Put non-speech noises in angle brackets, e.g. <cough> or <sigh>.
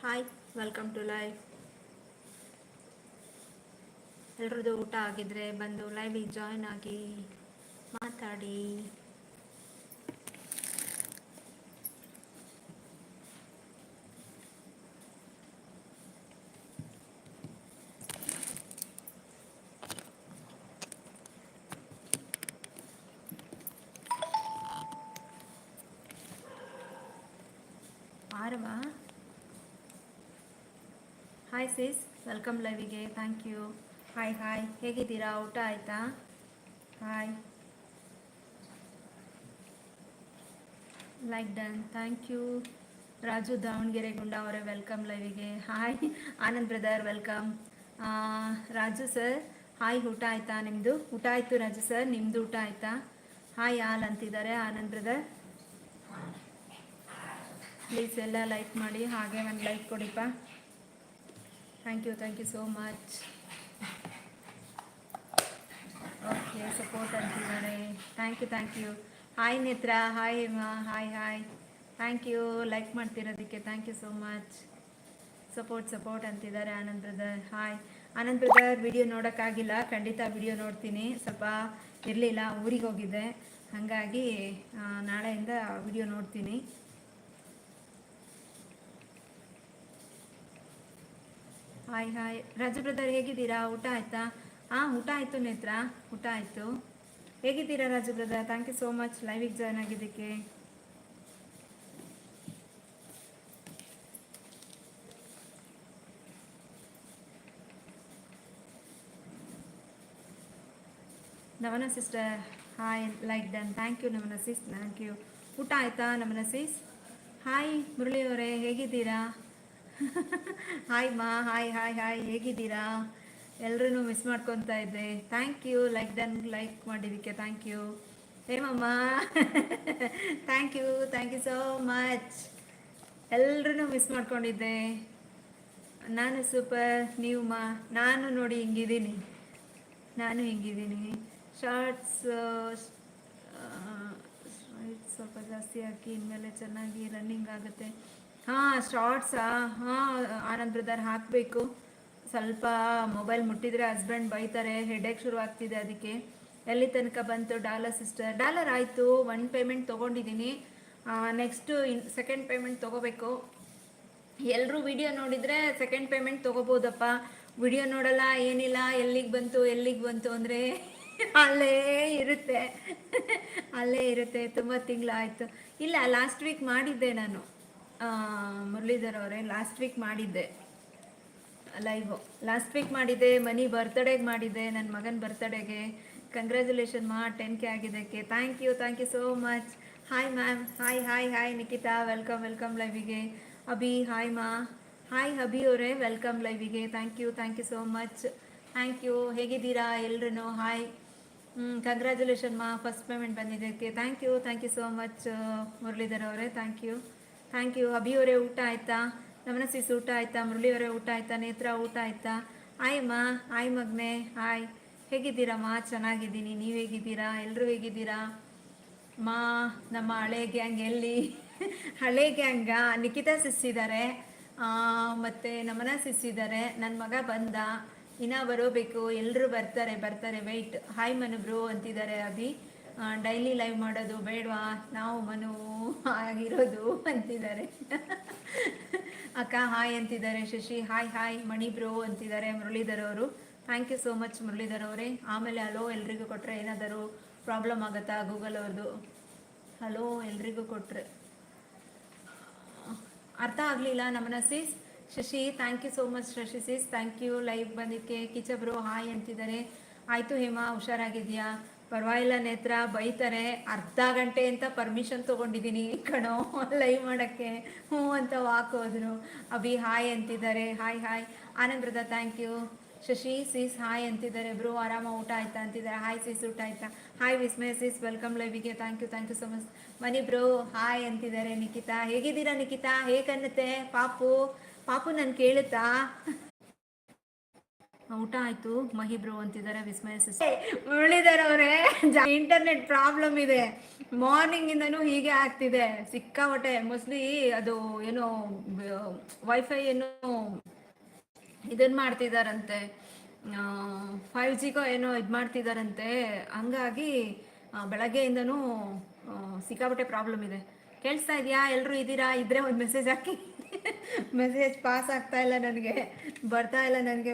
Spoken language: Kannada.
ಹಾಯ್ ವೆಲ್ಕಮ್ ಟು ಲೈವ್ ಎಲ್ರದ್ದು ಊಟ ಆಗಿದ್ರೆ ಬಂದು ಲೈವಿಗೆ ಜಾಯ್ನ್ ಆಗಿ ಮಾತಾಡಿ. ಆರವಾ? ಹಾಯ್ ಸಿಸ್ ವೆಲ್ಕಮ್ ಲೈವಿಗೆ ಥ್ಯಾಂಕ್ ಯು ಹಾಯ್ ಹಾಯ್ ಹೇಗಿದ್ದೀರಾ? ಊಟ ಆಯಿತಾ? Hi like done thank you Raju Davanagere ಗುಂಡ ಅವರೇ welcome ಲೈವಿಗೆ hi Anand brother welcome Raju sir hi ಊಟ ಆಯ್ತಾ ನಿಮ್ಮದು ಊಟ ಆಯಿತು, ರಾಜು ಸರ್ ನಿಮ್ಮದು ಊಟ ಆಯ್ತಾ? ಹಾಯ್ ಆಲ್ ಅಂತಿದ್ದಾರೆ. ಆನಂದ್ ಬ್ರದರ್ ಪ್ಲೀಸ್ ಎಲ್ಲ ಲೈಕ್ ಮಾಡಿ, ಹಾಗೆ ಒಂದು like ಕೊಡಿಪ್ಪ. Thank you thank you so much okay support ಅಂತಿದ್ದಾರೆ thank you thank you hi Netra hi Hema hi hi thank you like ಮಾಡ್ತಿರೋದಕ್ಕೆ thank you so much support support ಅಂತಿದ್ದಾರೆ Anand brother hi Anand brother video ನೋಡೋಕ್ಕಾಗಿಲ್ಲ. ಖಂಡಿತ ವಿಡಿಯೋ ನೋಡ್ತೀನಿ. ಸ್ವಲ್ಪ ಇರಲಿಲ್ಲ, ಊರಿಗೆ ಹೋಗಿದ್ದೆ. ಹಾಗಾಗಿ ನಾಳೆಯಿಂದ ವಿಡಿಯೋ ನೋಡ್ತೀನಿ. ಹಾಯ್ ಹಾಯ್ ರಾಜು ಬ್ರದರ್ ಹೇಗಿದ್ದೀರಾ? ಊಟ ಆಯ್ತಾ? ಹಾಂ ಊಟ ಆಯ್ತು ನೇತ್ರ. ಊಟ ಆಯ್ತು. ಹೇಗಿದ್ದೀರಾ Raju brother thank you so much ಲೈವಿಗೆ join ಆಗಿದ್ದಕ್ಕೆ. Namana sister hi like done thank you Namana sis thank you ಊಟ ಆಯ್ತಾ ನಮನ ಸಿಸ್ ಹಾಯ್ ಮುರಳಿಯವರೇ ಹೇಗಿದ್ದೀರಾ? ಹಾಯ್ ಮಾ ಹಾಯ್ ಹಾಯ್ ಹಾಯ್ ಹೇಗಿದ್ದೀರಾ? ಎಲ್ರೂ ಮಿಸ್ ಮಾಡ್ಕೊತಾ ಇದ್ದೆ. Thank you like done like ಮಾಡಿದ್ದಕ್ಕೆ thank you ಹೇಮಮ್ಮ thank you thank you so much ಎಲ್ಲರೂ ಮಿಸ್ ಮಾಡ್ಕೊಂಡಿದ್ದೆ. ನಾನು ಸೂಪರ್ ನೀವು, ಮಾ? ನಾನು ನೋಡಿ ಹಿಂಗಿದ್ದೀನಿ. ನಾನು ಹಿಂಗಿದ್ದೀನಿ. ಶಾರ್ಟ್ಸ್ ಸ್ವಲ್ಪ ಜಾಸ್ತಿ ಹಾಕಿ, ಇನ್ಮೇಲೆ ಚೆನ್ನಾಗಿ ರನ್ನಿಂಗ್ ಆಗುತ್ತೆ. ಹಾಂ ಶಾರ್ಟ್ಸಾ ಹಾಂ, ಆನಂದ್ ಬ್ರದರ್ ಹಾಕಬೇಕು. ಸ್ವಲ್ಪ ಮೊಬೈಲ್ ಮುಟ್ಟಿದ್ರೆ ಹಸ್ಬೆಂಡ್ ಬೈತಾರೆ ಹೆಡೇಕ್ ಶುರು ಆಗ್ತಿದೆ ಅದಕ್ಕೆ. ಎಲ್ಲಿ ತನಕ ಬಂತು ಡಾಲರ್ ಸಿಸ್ಟರ್ ಡಾಲರ್ ಆಯಿತು ಒನ್ ಪೇಮೆಂಟ್ ತೊಗೊಂಡಿದ್ದೀನಿ. ನೆಕ್ಸ್ಟು ಇನ್ ಸೆಕೆಂಡ್ ಪೇಮೆಂಟ್ ತೊಗೋಬೇಕು. ಎಲ್ಲರೂ ವಿಡಿಯೋ ನೋಡಿದರೆ ಸೆಕೆಂಡ್ ಪೇಮೆಂಟ್ ತೊಗೋಬೋದಪ್ಪ. ವಿಡಿಯೋ ನೋಡಲ್ಲ, ಏನಿಲ್ಲ, ಎಲ್ಲಿಗೆ ಬಂತು ಎಲ್ಲಿಗೆ ಬಂತು ಅಂದರೆ ಅಲ್ಲೇ ಇರುತ್ತೆ. ಅಲ್ಲೇ ಇರುತ್ತೆ, ತುಂಬ ತಿಂಗಳಾಯಿತು. ಇಲ್ಲ ಲಾಸ್ಟ್ ವೀಕ್ ಮಾಡಿದ್ದೆ ನಾನು. ಮುರಳೀಧರ್ ಅವರೇ ಲಾಸ್ಟ್ ವೀಕ್ ಮಾಡಿದ್ದೆ. ಲೈವ್ ಲಾಸ್ಟ್ ವೀಕ್ ಮಾಡಿದ್ದೆ, ಮನಿ ಬರ್ತ್ಡೇಗೆ ಮಾಡಿದ್ದೆ ನನ್ನ ಮಗನ ಬರ್ತ್ಡೇಗೆ ಕಂಗ್ರ್ಯಾಚುಲೇಷನ್ ಮಾ ಟೆನ್ ಕೆ ಆಗಿದ್ದಕ್ಕೆ. Thank you thank you so much hi ma'am hi hi hi Nikhita. Welcome welcome ಲೈವಿಗೆ Abhi hi ಮಾ. ಹಾಯ್ ಅಭಿ ಅವರೇ welcome ಲೈವಿಗೆ thank you thank you so much thank you ಹೇಗಿದ್ದೀರಾ ಎಲ್ರೂ ಹಾಯ್ ಕಂಗ್ರ್ಯಾಚುಲೇಷನ್ ಮಾ. ಫಸ್ಟ್ ಪೇಮೆಂಟ್ ಬಂದಿದ್ದಕ್ಕೆ. Thank you thank you so much Muralidhar ಅವರೇ. Thank you thank you Abhi ಅವರೇ ಊಟ ಆಯ್ತಾ? ನಮನ ಸಿಸ್ ಊಟ ಆಯ್ತಾ? ಮುರಳಿ ಅವರೇ ಊಟ ಆಯ್ತಾ? ನೇತ್ರ ಊಟ ಆಯ್ತಾ? ಆಯಮ್ಮ ಆಯ್ ಮಗ್ನೆ. ಹಾಯ್ ಹೇಗಿದ್ದೀರಮ್ಮ ಚೆನ್ನಾಗಿದ್ದೀನಿ. ನೀವು ಹೇಗಿದ್ದೀರಾ? ಎಲ್ಲರೂ ಹೇಗಿದ್ದೀರಾ? ಮಾ ನಮ್ಮ ಹಳೆ ಗ್ಯಾಂಗ್ ಎಲ್ಲಿ? <laughs> ಹಳೆ ಗ್ಯಾಂಗ ನಿಖಿತಾ ಸಿಸ್ ಇದ್ದಾರೆ ಮತ್ತು ನಮನ ಸಿಸ್ ಇದ್ದಾರೆ ನನ್ನ ಮಗ ಬಂದ. ಇನ್ನ ಬರೋಬೇಕು. ಎಲ್ಲರೂ ಬರ್ತಾರೆ ಬರ್ತಾರೆ. ವೆಯ್ಟ್ ಹಾಯ್ ಮನು ಬ್ರೋ ಅಂತಿದ್ದಾರೆ, ಅಭಿ. ಡೈಲಿ ಲೈವ್ ಮಾಡೋದು ಬೇಡವಾ? ನಾವು ಮನು ಆಗಿರೋದು ಅಂತಿದ್ದಾರೆ. ಅಕ್ಕ ಹಾಯ್ ಅಂತಿದ್ದಾರೆ. Shashi hi hi Mani bro ಅಂತಿದ್ದಾರೆ, ಮುರಳೀಧರ್ ಅವರು. Thank you so much Muralidhar ಅವರೇ. ಆಮೇಲೆ ಹಲೋ ಎಲ್ರಿಗೂ ಕೊಟ್ಟರೆ ಏನಾದರೂ ಪ್ರಾಬ್ಲಮ್ ಆಗುತ್ತಾ? ಗೂಗಲ್ ಅವ್ರದ್ದು. ಹಲೋ ಎಲ್ರಿಗೂ ಕೊಟ್ಟರೆ ಅರ್ಥ ಆಗಲಿಲ್ಲ ನಮ್ಮನ್ನ sis Shashi thank you so much Shashi sis thank you live ಬಂದಿದ್ದಕ್ಕೆ ಕಿಚಬ್ರು ಹಾಯ್ ಅಂತಿದ್ದಾರೆ. ಆಯಿತು ಹೇಮಾ ಹುಷಾರಾಗಿದ್ಯಾ ಪರವಾಗಿಲ್ಲ ನೇತ್ರ, ಬೈತಾರೆ. ಅರ್ಧ ಗಂಟೆ ಅಂತ ಪರ್ಮಿಷನ್ ತೊಗೊಂಡಿದ್ದೀನಿ. ಕಣೋ ಲೈವ್ ಮಾಡೋಕ್ಕೆ. ಹ್ಞೂ ಅಂತ ವಾಕ್ ಹೋದ್ರು. ಅಭಿ, ಹಾಯ್ ಅಂತಿದ್ದಾರೆ. Hi hi. ಆನಂದ್ರದ thank you Shashi sis hi ಅಂತಿದ್ದಾರೆ. ಬ್ರೋ, ಆರಾಮ, ಊಟ ಆಯ್ತಾ ಅಂತಿದ್ದಾರೆ. ಹಾಯ್ ಸೀಸ್ ಊಟ ಆಯ್ತಾ? Hi, Vismaya sis welcome ಲೈವಿಗೆ thank you thank you so much Mani bro, hi ಅಂತಿದ್ದಾರೆ. ನಿಖಿತಾ, ಹೇಗಿದ್ದೀರಾ ನಿಖಿತಾ? ಹೇಗನ್ನತ್ತೆ ಪಾಪು ಪಾಪು ನಾನು ಕೇಳುತ್ತಾ? ಊಟ ಆಯ್ತು. ಮಹಿಬ್ರು ಅಂತಿದ್ದಾರೆ, ವಿಸ್ಮಯ ಮುರಳೀಧರ್ ಅವರೇ. ಇಂಟರ್ನೆಟ್ ಪ್ರಾಬ್ಲಮ್ ಇದೆ. ಮಾರ್ನಿಂಗ್ ಇಂದನು ಹೀಗೆ ಆಗ್ತಿದೆ. ಸಿಕ್ಕಾಪಟ್ಟೆ, ಮೋಸ್ಟ್ಲಿ ಅದು ಏನೋ ವೈಫೈ ಏನೋ ಇದನ್ ಮಾಡ್ತಿದಾರಂತೆ. ಫೈವ್ ಜಿಗೋ ಏನೋ ಇದು ಮಾಡ್ತಿದಾರಂತೆ. ಹಂಗಾಗಿ ಬೆಳಗ್ಗೆಯಿಂದನು ಸಿಕ್ಕಾಪಟ್ಟೆ ಪ್ರಾಬ್ಲಮ್ ಇದೆ. ಕೇಳಿಸ್ತಾ ಇದೆಯಾ? ಎಲ್ಲರೂ ಇದ್ದೀರಾ? ಇದ್ರೆ ಒಂದು ಮೆಸೇಜ್ ಹಾಕಿ. <laughs> ಮೆಸೇಜ್ ಪಾಸ್ ಆಗ್ತಾ ಇಲ್ಲ ನನಗೆ. ಬರ್ತಾ ಇಲ್ಲ ನನಗೆ.